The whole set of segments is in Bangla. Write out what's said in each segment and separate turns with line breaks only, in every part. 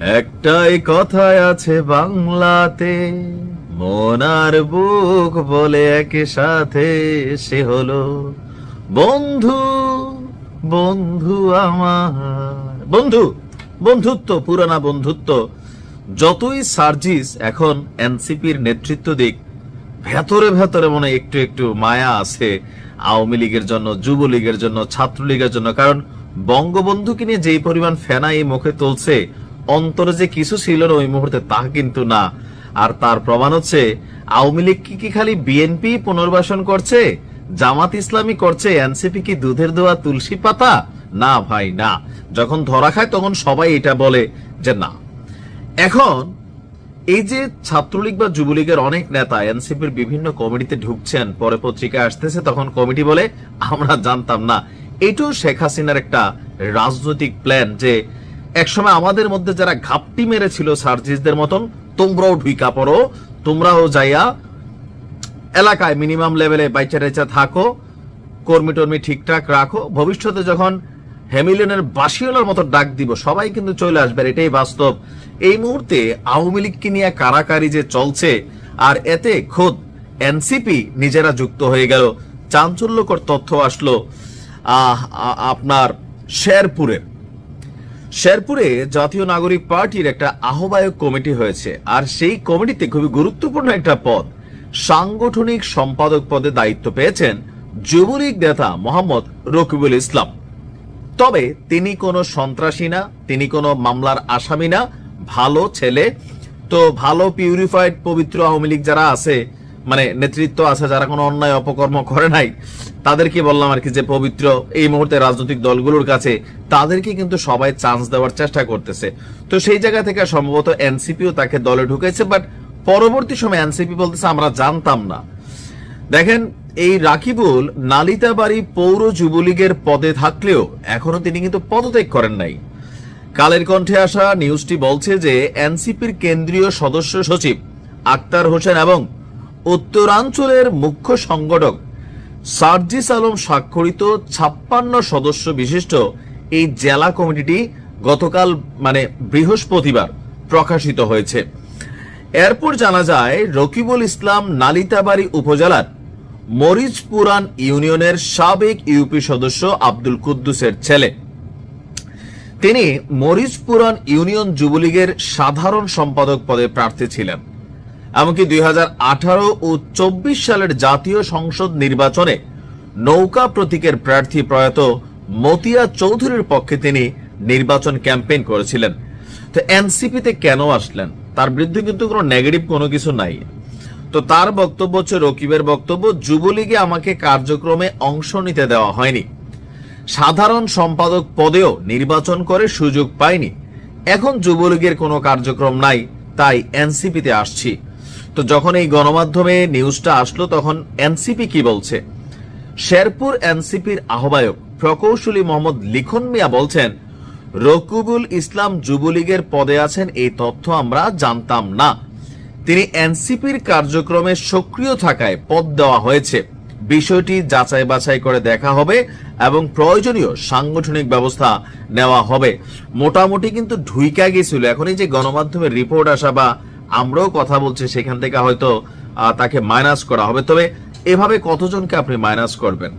একটাই কথায় আছে বাংলাতে, মনার বুক বলে একই সাথে সে হলো, বন্ধু বন্ধু আমার। বন্ধু, বন্ধুত্ব, পুরানা বন্ধুত্ব। যতই সার্জিস এখন এনসিপির নেতৃত্ব দিক, ভেতরে ভেতরে মনে একটু একটু মায়া আছে আওয়ামী লীগের জন্য, যুবলীগের জন্য, ছাত্রলীগের জন্য। কারণ বঙ্গবন্ধুকে নিয়ে যেই পরিমাণ ফেনা এই মুখে তুলছে অন্তরে যে কিছু ছিল না ওই মুহূর্তে তা কিন্তু না। আর তার প্রমাণ হচ্ছে, আওয়ামী লীগ কি কি খালি বিএনপি পুনর্বাসন করছে? জামাত ইসলামী করছে? এনসিপি কি দুধের দোয়া, তুলসী পাতা? না ভাই, না। যখন ধরা খায় তখন সবাই এটা বলে যে না। এখন, এই যে ছাত্রলীগ বা যুবলীগের অনেক নেতা এনসিপির বিভিন্ন কমিটিতে ঢুকছেন, পরে পত্রিকায় আসতেছে, তখন কমিটি বলে, আমরা জানতাম না। এটাও শেখ হাসিনার একটা রাজনৈতিক প্ল্যান যে একসময় আমাদের মধ্যে যারা ঘাপটি মেরেছিল সার্জিসদের মতন, তোমরাও ঢুইকা পড়ো, তোমরাও যাইয়া এলাকায় মিনিমাম লেভেলে বাইচা টেচা থাকো, কর্মী টর্মী ঠিকঠাক রাখো। ভবিষ্যতে যখন হ্যামিলিয়নের বাসিওলার মতো ডাক দিব, সবাই কিন্তু চলে আসবে এটাই বাস্তব। এই মুহূর্তে আওয়ামী লীগকে নিয়ে কারাকারি যে চলছে, আর এতে খোদ এনসিপি নিজেরা যুক্ত হয়ে গেল। চাঞ্চল্যকর তথ্য আসলো আপনার শেরপুরের। শেরপুরে জাতীয় নাগরিক পার্টির একটা আহ্বায়ক কমিটি হয়েছে, আর সেই কমিটিতে খুবই গুরুত্বপূর্ণ একটা পদ। সাংগঠনিক সম্পাদক পদে দায়িত্ব পেয়েছেন যুবলীগ নেতা মোহাম্মদ রকিবুল ইসলাম। তবে তিনি কোনো সন্ত্রাসী না, তিনি কোনো মামলার আসামি না, ভালো ছেলে। তো ভালো পিউরিফাইড পবিত্র আওয়ামী লীগ যারা আছে মানে নেতৃত্ব আছে, যারা কোনো অন্যায় অপকর্ম করে নাই, তাদেরকে বললাম আর কি যে পবিত্র এই মুহূর্তে রাজনৈতিক দলগুলোর কাছে তাদেরকে কিন্তু সবাই চান্স দেওয়ার চেষ্টা করতেছে। তো সেই জায়গা থেকে সম্ভবত এনসিপিও তাকে দলে ঢুকেছে বাট পরবর্তী সময় এনসিপি বলতেছে আমরা জানতাম না। দেখেন, এই রাকিবুল নালিতাবাড়ি পৌর যুবলীগের পদে থাকলেও এখনও তিনি কিন্তু পদত্যাগ করেন নাই। কালের কণ্ঠে আসা নিউজটি বলছে যে এনসিপির কেন্দ্রীয় সদস্য সচিব আক্তার হোসেন এবং উত্তরাঞ্চলের মুখ্য সংগঠক সার্জিস আলম স্বাক্ষরিত ছাপ্পান্ন সদস্য বিশিষ্ট এই জেলা কমিটিটি গতকাল মানে বৃহস্পতিবার প্রকাশিত হয়েছে। এরপর জানা যায়, রকিবুল ইসলাম নালিতাবাড়ি উপজেলার মরিচপুরান ইউনিয়নের সাবেক ইউপি সদস্য আব্দুল কুদ্দুসের ছেলে। তিনি মরিচপুরান ইউনিয়ন যুবলীগের সাধারণ সম্পাদক পদে প্রার্থী ছিলেন। এমনকি দুই হাজার আঠারো ও চব্বিশ সালের জাতীয় সংসদ নির্বাচনে নৌকা প্রতীকের প্রার্থী প্রয়াত মতিয়া চৌধুরীর পক্ষে তিনি নির্বাচন ক্যাম্পেইন করেছিলেন। তো এনসিপিতে কেন আসলেন? তার বিরুদ্ধে কিন্তু কোনো নেগেটিভ কোনো কিছু নাই। তো তার বক্তব্য হচ্ছে রকিবের বক্তব্য, যুবলীগে আমাকে কার্যক্রমে অংশ নিতে দেওয়া হয়নি। সাধারণ সম্পাদক পদেও নির্বাচন করে সুযোগ পাইনি। এখন যুবলীগের কোনো কার্যক্রম নাই, তাই এনসিপিতে আসছি। তো যখন এই গণমাধ্যমে নিউজটা আসলো, তখন এনসিপি কি বলছে? শেরপুর এনসিপির আহ্বায়ক প্রকৌশলী মোহাম্মদ লিখন মিয়া বলছেন, রকুবুল ইসলাম যুবলীগের পদে আছেন, এই তথ্য আমরা জানতাম না। তিনি এনসিপির কার্যক্রমে সক্রিয় থাকায় পদ দেওয়া হয়েছে। বিষয়টি যাচাই বাছাই করে দেখা হবে এবং প্রয়োজনীয় সাংগঠনিক ব্যবস্থা নেওয়া হবে। মোটামুটি কিন্তু ঢুইকা গেছিল। এখন এই যে গণমাধ্যমের রিপোর্ট আসা বা আমরাও কথা বলছি, সেখান থেকে হয়তো তাকে মাইনাস করা হবে। তবে এভাবে কতজনকে আপনি মাইনাস করবেন?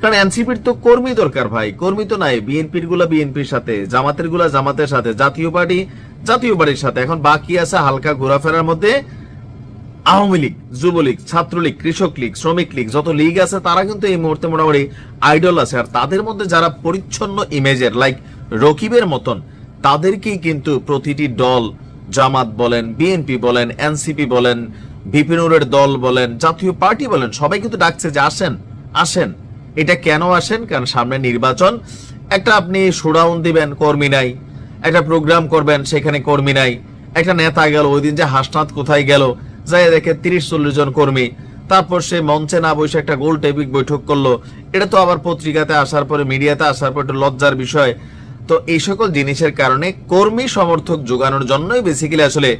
কারণ এনসিপির তো কর্মী দরকার ভাই, কর্মী তো নাই। বিএনপিরগুলা বিএনপির সাথে, জামাতেরগুলা জামাতের সাথে, জাতীয় পার্টি, জাতীয় পার্টির সাথে। এখন বাকি আছে হালকা ঘোরাফেরার মধ্যে আওয়ামী লীগ, যুবলীগ, ছাত্রলীগ, কৃষক লীগ, শ্রমিক লীগ, যত লীগ আছে, তারা কিন্তু এই মুহূর্তে মোটামুটি আইডল আছে। আর তাদের মধ্যে যারা পরিচ্ছন্ন ইমেজের লাইক রকিবের মতন, তাদেরকেই কিন্তু প্রতিটি দল জামাত বলেন বিএনপি বলেন এনসিপি বলেন, বিপিনুরের দল বলেন, জাতীয় পার্টি বলেন, সবাই কিন্তু ডাকছে যে আসেন আসেন। এটা কেন আসেন? কারণ সামনে নির্বাচন। একটা আপনি শোডাউন দিবেন, কর্মী নাই। একটা প্রোগ্রাম করবেন, সেখানে কর্মী নাই। একটা নেতা গেল, ওই দিন যে হাসনাত কোথায় গেল, যাই দেখে তিরিশ চল্লিশ জন কর্মী। তারপর সে মঞ্চে না বসে একটা গোল টেবিক বৈঠক করল। এটা তো আবার পত্রিকাতে আসার পরে মিডিয়াতে আসার পর একটু লজ্জার বিষয়। তো এই সকল জিনিসের কারণে কর্মী সমর্থক জোগানোর জন্যই বেসিক্যালি আসলে